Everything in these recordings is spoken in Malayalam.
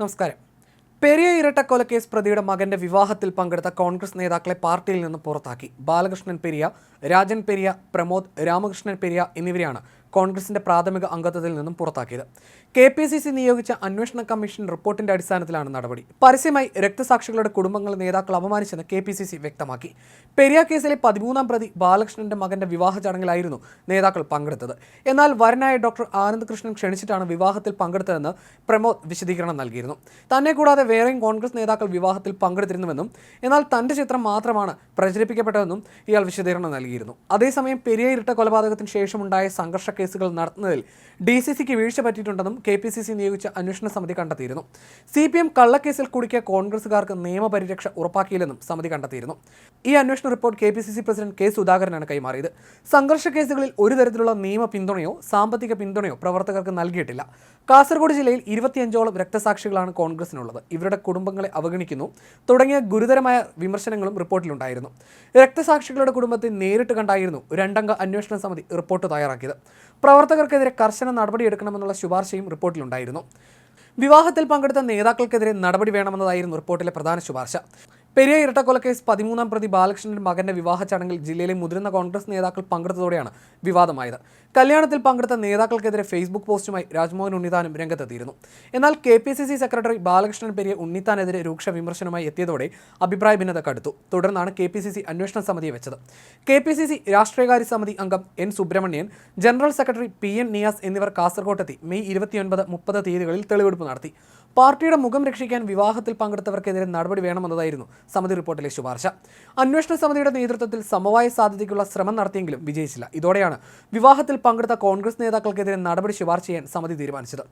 നമസ്കാരം. പെരിയ ഇരട്ടക്കൊലക്കേസ് പ്രതിയുടെ മകന്റെ വിവാഹത്തിൽ പങ്കെടുത്ത കോൺഗ്രസ് നേതാക്കളെ പാർട്ടിയിൽ നിന്ന് പുറത്താക്കി. ബാലകൃഷ്ണൻ പെരിയ രാജൻ പെരിയ പ്രമോദ് രാമകൃഷ്ണൻ പെരിയ എന്നിവരെയാണ് കോൺഗ്രസിന്റെ പ്രാഥമിക അംഗത്വത്തിൽ നിന്നും പുറത്താക്കിയത്. കെ പി സി സി നിയോഗിച്ച അന്വേഷണ കമ്മീഷൻ റിപ്പോർട്ടിന്റെ അടിസ്ഥാനത്തിലാണ് നടപടി. പരസ്യമായി രക്തസാക്ഷികളുടെ കുടുംബങ്ങളെ നേതാക്കൾ അപമാനിച്ചെന്ന് കെ പി സി സി വ്യക്തമാക്കി. പെരിയ കേസിലെ പതിമൂന്നാം പ്രതി ബാലകൃഷ്ണന്റെ മകന്റെ വിവാഹ ചടങ്ങിലായിരുന്നു നേതാക്കൾ പങ്കെടുത്തത്. എന്നാൽ വരനായ ഡോക്ടർ ആനന്ദ് കൃഷ്ണൻ ക്ഷണിച്ചിട്ടാണ് വിവാഹത്തിൽ പങ്കെടുത്തതെന്ന് പ്രമോദ് വിശദീകരണം നൽകിയിരുന്നു. തന്നെ കൂടാതെ വേറെയും കോൺഗ്രസ് നേതാക്കൾ വിവാഹത്തിൽ പങ്കെടുത്തിരുന്നുവെന്നും എന്നാൽ തന്റെ ചിത്രം മാത്രമാണ് പ്രചരിപ്പിക്കപ്പെട്ടതെന്നും ഇയാൾ വിശദീകരണം നൽകിയിരുന്നു. അതേസമയം പെരിയ ഇരട്ട കൊലപാതകത്തിന് ശേഷമുണ്ടായ സംഘർഷ കേസുകൾ നടത്തുന്നതിൽ ഡി സി സിക്ക് വീഴ്ച പറ്റിയിട്ടുണ്ടെന്നും കെ പി സി സി നിയോഗിച്ച അന്വേഷണ സമിതി കണ്ടെത്തിയിരുന്നു. സി പി എം കള്ളക്കേസിൽ കുടുക്കിയ കോൺഗ്രസുകാർക്ക് നിയമപരിരക്ഷ ഉറപ്പാക്കിയില്ലെന്നും സമിതി കണ്ടെത്തിയിരുന്നു. ഈ അന്വേഷണ report K P C C president K സുധാകരനാണ് കൈമാറിയത്. സംഘർഷ കേസുകളിൽ ഒരു തരത്തിലുള്ള നിയമ പിന്തുണയോ സാമ്പത്തിക പിന്തുണയോ പ്രവർത്തകർക്ക് നൽകിയിട്ടില്ല. കാസർഗോഡ് ജില്ലയിൽ ഇരുപത്തിയഞ്ചോളം രക്തസാക്ഷികളാണ് കോൺഗ്രസിനുള്ളത്. ഇവരുടെ കുടുംബങ്ങളെ അവഗണിക്കുന്നു. തുടങ്ങിയ ഗുരുതരമായ വിമർശനങ്ങളും റിപ്പോർട്ടിലുണ്ടായിരുന്നു. രക്തസാക്ഷികളുടെ കുടുംബത്തെ നേരിട്ട് കണ്ടായിരുന്നു രണ്ടംഗ അന്വേഷണ സമിതി റിപ്പോർട്ട് തയ്യാറാക്കിയത്. പ്രവർത്തകർക്കെതിരെ കർശന നടപടിയെടുക്കണമെന്നുള്ള ശുപാർശയും റിപ്പോർട്ടിലുണ്ടായിരുന്നു. വിവാഹത്തിൽ പങ്കെടുത്ത നേതാക്കൾക്കെതിരെ നടപടി വേണമെന്നതായിരുന്നു റിപ്പോർട്ടിലെ പ്രധാന ശുപാർശ. പെരിയ ഇരട്ടക്കൊലക്കേസ് പതിമൂന്നാം പ്രതി ബാലകൃഷ്ണന്റെ മകന്റെ വിവാഹ ചടങ്ങിൽ ജില്ലയിലെ മുതിർന്ന കോൺഗ്രസ് നേതാക്കൾ പങ്കെടുത്തതോടെയാണ് വിവാദമായത്. കല്യാണത്തിൽ പങ്കെടുത്ത നേതാക്കൾക്കെതിരെ ഫേസ്ബുക്ക് പോസ്റ്റുമായി രാജ്മോഹൻ ഉണ്ണിത്താനും രംഗത്തെത്തിയിരുന്നു. എന്നാൽ K P C C secretary Balakrishnan Periya ഉണ്ണിത്താനെതിരെ രൂക്ഷ വിമർശനമായി എത്തിയതോടെ അഭിപ്രായ ഭിന്നത കടുത്തു. തുടർന്നാണ് കെ പി സി സി അന്വേഷണ സമിതിയെ വെച്ചത്. കെ പി സി സി രാഷ്ട്രീയകാര്യ സമിതി അംഗം N Subramanian general secretary P N Niyas എന്നിവർ കാസർകോട്ടെത്തി മെയ് ഇരുപത്തിയൊൻപത് മുപ്പത് തീയതികളിൽ തെളിവെടുപ്പ് നടത്തി. പാർട്ടിയുടെ മുഖം രക്ഷിക്കാൻ വിവാഹത്തിൽ പങ്കെടുത്തവർക്കെതിരെ നടപടി വേണമെന്നതായിരുന്നു സമിതി റിപ്പോർട്ടിലെ ശുപാർശ. അന്വേഷണ സമിതിയുടെ നേതൃത്വത്തിൽ സമവായ സാധ്യതയ്ക്കുള്ള ശ്രമം നടത്തിയെങ്കിലും വിജയിച്ചില്ല. ഇതോടെയാണ് വിവാഹത്തിൽ പങ്കെടുത്ത കോൺഗ്രസ് നേതാക്കൾക്കെതിരെ നടപടി ശുപാർശ ചെയ്യാൻ സമിതി തീരുമാനിച്ചത്.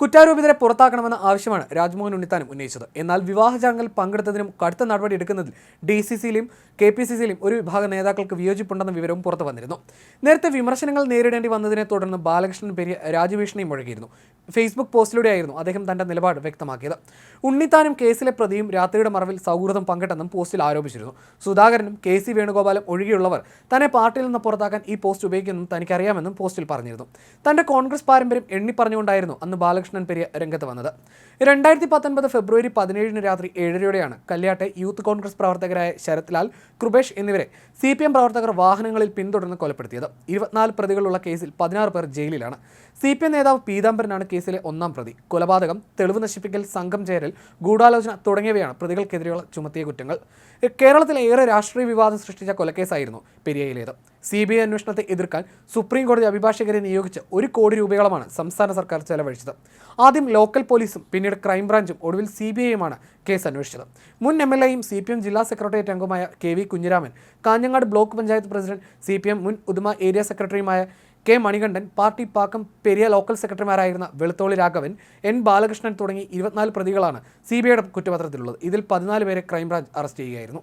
കുറ്റാരോപിതരെ പുറത്താക്കണമെന്ന ആവശ്യമാണ് രാജ്മോഹൻ ഉണ്ണിത്താനും ഉന്നയിച്ചത്. എന്നാൽ വിവാഹ ചടങ്ങിൽ പങ്കെടുത്തതിനും കടുത്ത നടപടി എടുക്കുന്നതിൽ ഡി സി സിയിലും കെ പി സി സിയിലും ഒരു വിഭാഗം നേതാക്കൾക്ക് വിയോജിപ്പുണ്ടെന്ന വിവരവും പുറത്തു വന്നിരുന്നു. നേരത്തെ വിമർശനങ്ങൾ നേരിടേണ്ടി വന്നതിനെ തുടർന്ന് ബാലകൃഷ്ണൻ പെരിയ രാജഭീഷണിയും മുഴകിയിരുന്നു. ഫേസ്ബുക്ക് പോസ്റ്റിലൂടെയായിരുന്നു അദ്ദേഹം തന്റെ നിലപാട് വ്യക്തമാക്കിയത്. ഉണ്ണിത്താനും കേസിലെ പ്രതിയും രാത്രിയുടെ മറവിൽ സൗഹൃദം പങ്കിട്ടെന്നും പോസ്റ്റിൽ ആരോപിച്ചിരുന്നു. സുധാകരനും കെ സി വേണുഗോപാലും ഒഴികെയുള്ളവർ തന്നെ പാർട്ടിയിൽ നിന്ന് പുറത്താക്കാൻ ഈ പോസ്റ്റ് ഉപയോഗിക്കുമെന്നും തനിക്കറിയാമെന്നും പോസ്റ്റിൽ പറഞ്ഞിരുന്നു. തന്റെ കോൺഗ്രസ് പാരമ്പര്യം എണ്ണി പറഞ്ഞുകൊണ്ടായിരുന്നു അന്ന് ബാലകൃഷ്ണൻ പെരിയ രംഗത്ത് വന്നത്. രണ്ടായിരത്തി പത്തൊൻപത് ഫെബ്രുവരി പതിനേഴിന് രാത്രി ഏഴരയോടെയാണ് കല്യാട്ടെ യൂത്ത് കോൺഗ്രസ് പ്രവർത്തകരായ ശരത് ലാൽ കൃപേഷ് എന്നിവരെ സി പി എം പ്രവർത്തകർ വാഹനങ്ങളിൽ പിന്തുടർന്ന് കൊലപ്പെടുത്തിയത്. ഇരുപത്തിനാല് പ്രതികളുള്ള കേസിൽ പതിനാറ് പേർ ജയിലിലാണ്. സി പി എം നേതാവ് പീതാംബരനാണ് കേസിലെ ഒന്നാം പ്രതി കൊലപാതകം തെളിവ് നശിപ്പിക്കൽ സംഘം ചേരൽ ഗൂഢാലോചന തുടങ്ങിയവയാണ് പ്രതികൾക്കെതിരെയുള്ള ചുമത്തിയ കുറ്റങ്ങൾ. കേരളത്തിലെ ഏറെ രാഷ്ട്രീയ വിവാദം സൃഷ്ടിച്ച കൊലക്കേസായിരുന്നു പെരിയയിലേത്. സി ബി ഐ അന്വേഷണത്തെ എതിർക്കാൻ സുപ്രീം കോടതി അഭിഭാഷകരെ നിയോഗിച്ച് ഒരു കോടി രൂപയോളമാണ് സംസ്ഥാന സർക്കാർ ചെലവഴിച്ചത്. ആദ്യം ലോക്കൽ പോലീസും പിന്നീട് ക്രൈംബ്രാഞ്ചും ഒടുവിൽ സി ബി ഐയുമാണ് കേസ് അന്വേഷിച്ചത്. മുൻ എം എൽ എയും സി പി എം ജില്ലാ സെക്രട്ടേറിയറ്റ് അംഗമായ K V Kunhiraman Kanhangad block panchayat president C P M മുൻ ഉദുമ ഏരിയ സെക്രട്ടറിയുമായ K Manikandan party Pakkam Periya local സെക്രട്ടറിമാരായിരുന്ന Velutholi Raghavan N Balakrishnan തുടങ്ങി ഇരുപത്തിനാല് പ്രതികളാണ് സി ബി ഐയുടെ കുറ്റപത്രത്തിലുള്ളത്. ഇതിൽ പതിനാല് പേരെ ക്രൈംബ്രാഞ്ച് അറസ്റ്റ് ചെയ്യുകയായിരുന്നു.